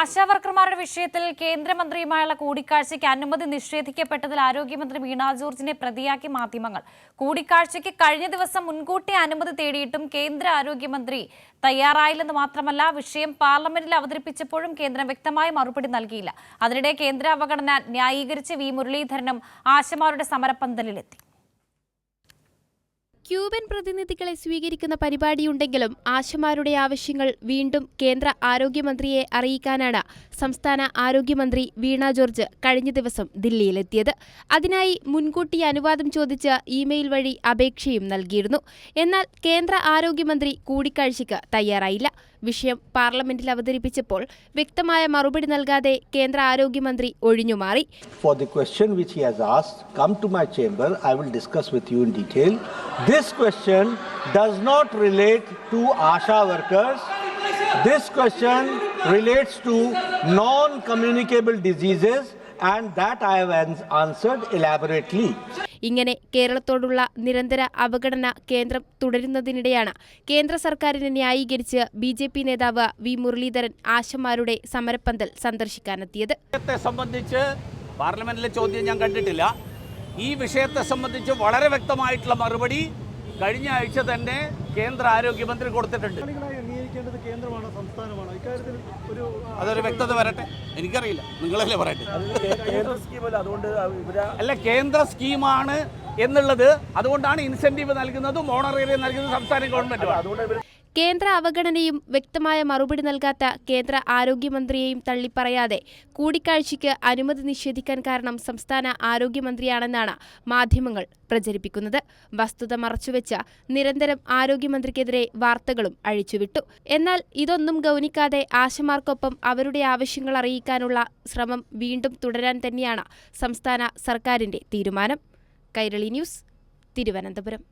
ആശാവർക്കർമാരുടെ വിഷയത്തിൽ കേന്ദ്രമന്ത്രിയുമായുള്ള കൂടിക്കാഴ്ചയ്ക്ക് അനുമതി നിഷേധിക്കപ്പെട്ടതിൽ ആരോഗ്യമന്ത്രി വീണ ജോർജിനെ പ്രതിയാക്കി മാധ്യമങ്ങൾ. കൂടിക്കാഴ്ചയ്ക്ക് കഴിഞ്ഞ ദിവസം മുൻകൂട്ടി അനുമതി തേടിയിട്ടും കേന്ദ്ര ആരോഗ്യമന്ത്രി തയ്യാറായില്ലെന്ന് മാത്രമല്ല വിഷയം പാർലമെന്റിൽ അവതരിപ്പിച്ചപ്പോഴും കേന്ദ്രം വ്യക്തമായ മറുപടി നൽകിയില്ല. അതിനിടെ കേന്ദ്ര അവഗണന ന്യായീകരിച്ച് വി മുരളീധരനും ആശമാരുടെ സമരപ്പന്തലിലെത്തി. ക്യൂബൻ പ്രതിനിധികളെ സ്വീകരിക്കുന്ന പരിപാടിയുണ്ടെങ്കിലും ആശമാരുടെ ആവശ്യങ്ങൾ വീണ്ടും കേന്ദ്ര ആരോഗ്യമന്ത്രിയെ അറിയിക്കാനാണ് സംസ്ഥാന ആരോഗ്യമന്ത്രി വീണ ജോർജ് കഴിഞ്ഞ ദിവസം ദില്ലിയിലെത്തിയത്. അതിനായി മുൻകൂട്ടി അനുവാദം ചോദിച്ച് ഇമെയിൽ വഴി അപേക്ഷയും നൽകിയിരുന്നു. എന്നാൽ കേന്ദ്ര ആരോഗ്യമന്ത്രി കൂടിക്കാഴ്ചയ്ക്ക് തയ്യാറായില്ല. വിഷയം പാർലമെന്റിൽ അവതരിപ്പിച്ചപ്പോൾ വ്യക്തമായ മറുപടി നൽകാതെ കേന്ദ്ര ആരോഗ്യമന്ത്രി ഒഴിഞ്ഞുമാറി. For the question which he has asked, come to my chamber, I will discuss with you in detail. This question does not relate to ASHA workers. This question relates to non communicable diseases, and that I have answered elaborately. ഇങ്ങനെ കേരളത്തോടുള്ള നിരന്തര അവഗണന കേന്ദ്രം തുടരുന്നതിനിടെയാണ് കേന്ദ്ര സർക്കാരിനെ ന്യായീകരിച്ച് B J P നേതാവ് V Muraleedharan ആശമാരുടെ സമരപ്പന്തൽ സന്ദർശിക്കാനെത്തിയത് സംബന്ധിച്ച് പാർലമെന്റിലെ ചോദ്യം ഞാൻ കണ്ടിട്ടില്ല ഈ വിഷയത്തെ സംബന്ധിച്ച് വളരെ വ്യക്തമായിട്ടുള്ള മറുപടി കഴിഞ്ഞ ആഴ്ച തന്നെ കേന്ദ്ര ആരോഗ്യമന്ത്രി കൊടുത്തിട്ടുണ്ട്. അതൊരു വ്യക്തത വരട്ടെ. എനിക്കറിയില്ല. നിങ്ങളല്ലേ പറയട്ടെ. അല്ല. കേന്ദ്ര സ്കീമാണ് എന്നുള്ളത്. അതുകൊണ്ടാണ് ഇൻസെന്റീവ് നൽകുന്നതും ഓണറേറിയം നൽകുന്നതും സംസ്ഥാന ഗവൺമെന്റ് കേന്ദ്ര അവഗണനയും വ്യക്തമായ മറുപടി നൽകാത്ത കേന്ദ്ര ആരോഗ്യമന്ത്രിയെയും തള്ളിപ്പറയാതെ കൂടിക്കാഴ്ചയ്ക്ക് അനുമതി നിഷേധിക്കാൻ കാരണം സംസ്ഥാന ആരോഗ്യമന്ത്രിയാണെന്നാണ് മാധ്യമങ്ങൾ പ്രചരിപ്പിക്കുന്നത്. വസ്തുത മറച്ചുവെച്ച നിരന്തരം ആരോഗ്യമന്ത്രിക്കെതിരെ വാർത്തകളും അഴിച്ചുവിട്ടു. എന്നാൽ ഇതൊന്നും ഗൗനിക്കാതെ ആശമാർക്കൊപ്പം അവരുടെ ആവശ്യങ്ങൾ അറിയിക്കാനുള്ള ശ്രമം വീണ്ടും തുടരാൻ തന്നെയാണ് സംസ്ഥാന സർക്കാരിന്റെ തീരുമാനം. കൈരളി ന്യൂസ് തിരുവനന്തപുരം.